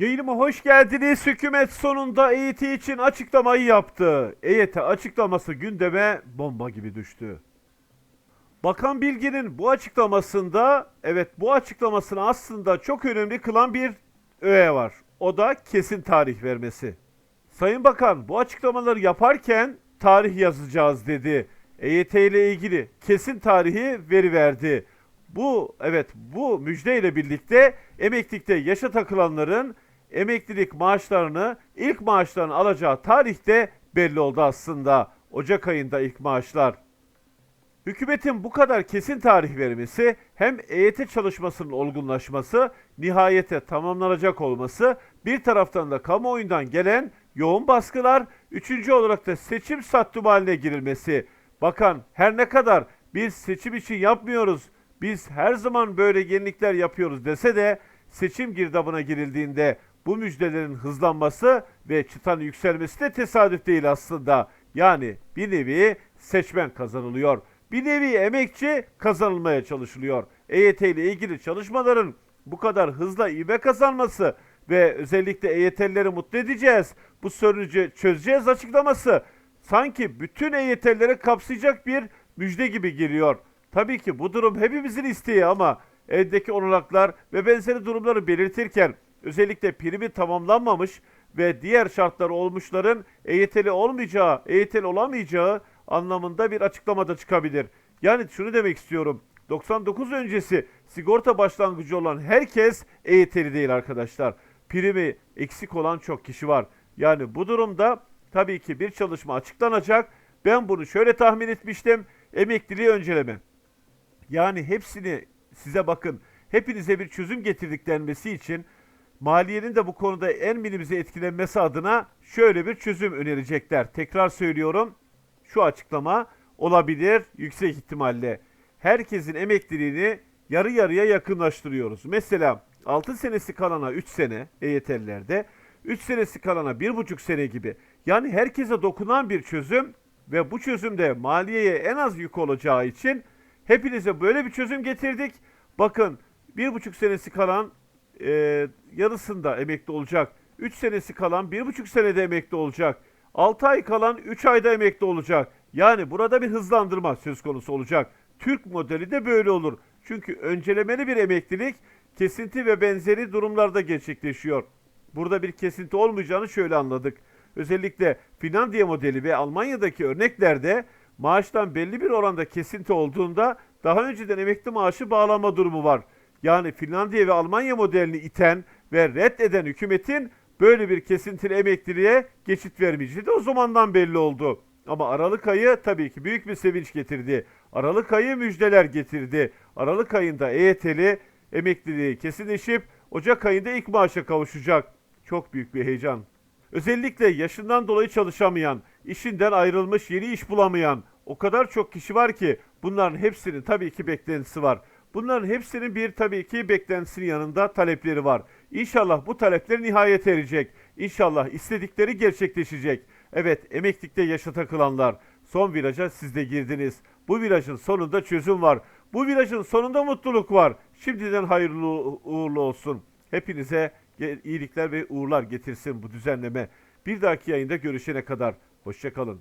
Yayınıma hoş geldiniz. Hükümet sonunda EYT için açıklamayı yaptı. EYT açıklaması gündeme bomba gibi düştü. Bakan Bilgin'in bu açıklamasında, evet bu açıklamasını aslında çok önemli kılan bir öğe var. O da kesin tarih vermesi. Sayın Bakan bu açıklamaları yaparken tarih yazacağız dedi. EYT ile ilgili kesin tarihi veri verdi. Bu evet bu müjdeyle birlikte emeklilikte yaşa takılanların emeklilik maaşlarını ilk maaşlarını alacağı tarihte belli oldu aslında. Ocak ayında ilk maaşlar. Hükümetin bu kadar kesin tarih vermesi hem EYT çalışmasının olgunlaşması, nihayete tamamlanacak olması, bir taraftan da kamuoyundan gelen yoğun baskılar, üçüncü olarak da seçim sattım haline girilmesi. Bakan her ne kadar biz seçim için yapmıyoruz, biz her zaman böyle yenilikler yapıyoruz dese de seçim girdabına girildiğinde bu müjdelerin hızlanması ve çıtanın yükselmesi de tesadüf değil aslında. Yani bir nevi seçmen kazanılıyor. Bir nevi emekçi kazanılmaya çalışılıyor. EYT ile ilgili çalışmaların bu kadar hızla ivme kazanması ve özellikle EYT'lileri mutlu edeceğiz, bu sorunu çözeceğiz açıklaması sanki bütün EYT'lileri kapsayacak bir müjde gibi geliyor. Tabii ki bu durum hepimizin isteği ama eldeki olanaklar ve benzeri durumları belirtirken özellikle primi tamamlanmamış ve diğer şartlar olmuşların EYT'li olmayacağı, EYT'li olamayacağı anlamında bir açıklamada çıkabilir. Yani şunu demek istiyorum. 99 öncesi sigorta başlangıcı olan herkes EYT'li değil arkadaşlar. Primi eksik olan çok kişi var. Yani bu durumda tabii ki bir çalışma açıklanacak. Ben bunu şöyle tahmin etmiştim. Emekliliği önceleme. Yani hepsini size bakın hepinize bir çözüm getirdik denmesi için maliyenin de bu konuda en minimize etkilenmesi adına şöyle bir çözüm önerecekler. Tekrar söylüyorum şu açıklama olabilir yüksek ihtimalle. Herkesin emekliliğini yarı yarıya yakınlaştırıyoruz. Mesela 6 senesi kalana 3 sene EYT'lilerde, 3 senesi kalana 1,5 sene gibi. Yani herkese dokunan bir çözüm ve bu çözümde maliyeye en az yük olacağı için hepinize böyle bir çözüm getirdik. Bakın 1,5 senesi kalan e, yarısında emekli olacak. 3 senesi kalan 1,5 senede emekli olacak. 6 ay kalan 3 ayda emekli olacak. Yani burada bir hızlandırma söz konusu olacak. Türk modeli de böyle olur. Çünkü öncelemeli bir emeklilik kesinti ve benzeri durumlarda gerçekleşiyor. Burada bir kesinti olmayacağını şöyle anladık. Özellikle Finlandiya modeli ve Almanya'daki örneklerde maaştan belli bir oranda kesinti olduğunda daha önceden emekli maaşı bağlama durumu var. Yani Finlandiya ve Almanya modelini iten ve reddeden hükümetin böyle bir kesintili emekliliğe geçit vermeyeceği de o zamandan belli oldu. Ama Aralık ayı tabii ki büyük bir sevinç getirdi. Aralık ayı müjdeler getirdi. Aralık ayında EYT'li emekliliği kesinleşip Ocak ayında ilk maaşa kavuşacak. Çok büyük bir heyecan. Özellikle yaşından dolayı çalışamayan, işinden ayrılmış, yeni iş bulamayan o kadar çok kişi var ki bunların hepsinin tabii ki beklentisi var. Bunların hepsinin bir tabii ki beklentisinin yanında talepleri var. İnşallah bu talepler nihayete erecek. İnşallah istedikleri gerçekleşecek. Evet emeklilikte yaşa takılanlar son viraja siz de girdiniz. Bu virajın sonunda çözüm var. Bu virajın sonunda mutluluk var. Şimdiden hayırlı uğurlu olsun. Hepinize iyilikler ve uğurlar getirsin bu düzenleme. Bir dahaki yayında görüşene kadar. Hoşçakalın.